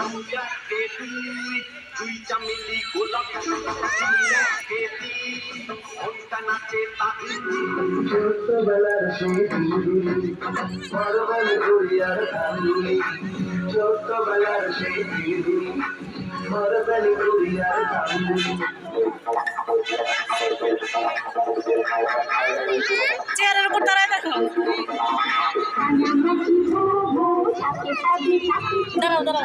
দুইয়াকে দুই দুই চামিলি গোলাপ দুইয়াকে তিন মনটা নাচে তাহির ছোটবেলার স্মৃতি বড়বেলা ঘুরিয়ার কান্দুলি ছোটবেলার স্মৃতি কান্দুলি চেয়ারের উপর দাঁড়ায় দেখো। দাঁড়াও দাঁড়াও।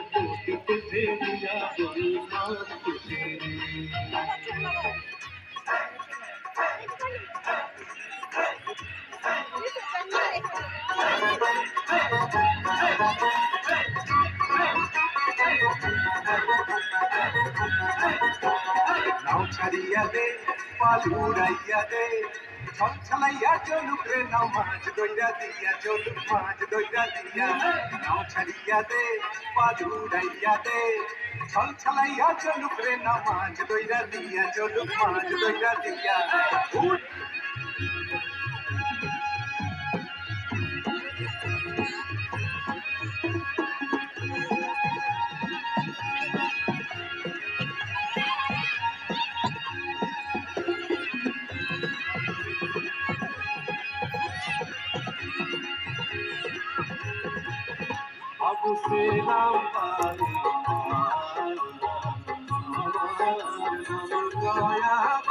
ফেলিয়া বহু মাছ কুটে রে নাও ছল ছলাইয়া চলুক রে নাও মাছ দইরা দিয়া চলুক মাছ দইরা দিয়া নাও ছাড়িয়া দে পাল উড়াইয়া দে ছল ছলাইয়া চলুক রে নাও মাছ দইরা দিয়া চলুক মাছ দইরা দিয়া উঠ আবু সেলাম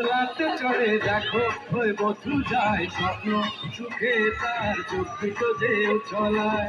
মোরা চলে দেখো ওই বধু যায় স্বপ্ন সুখে তার চোখ যে চলায়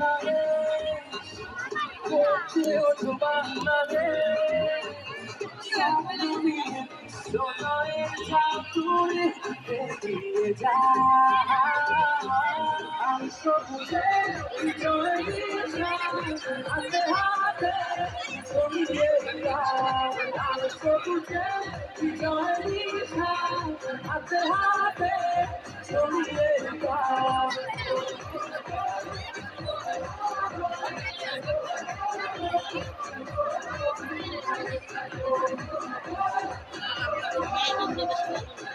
বাংলাদেশ করছে ওঠো বাংলাদেশ তুমি সোনার চাতুরে এগিয়ে যা আমি সবুজে বিজয় হাতে হাতে জমিয়ে আমি সবুজে বিজয় হাতে হাতে Thank you.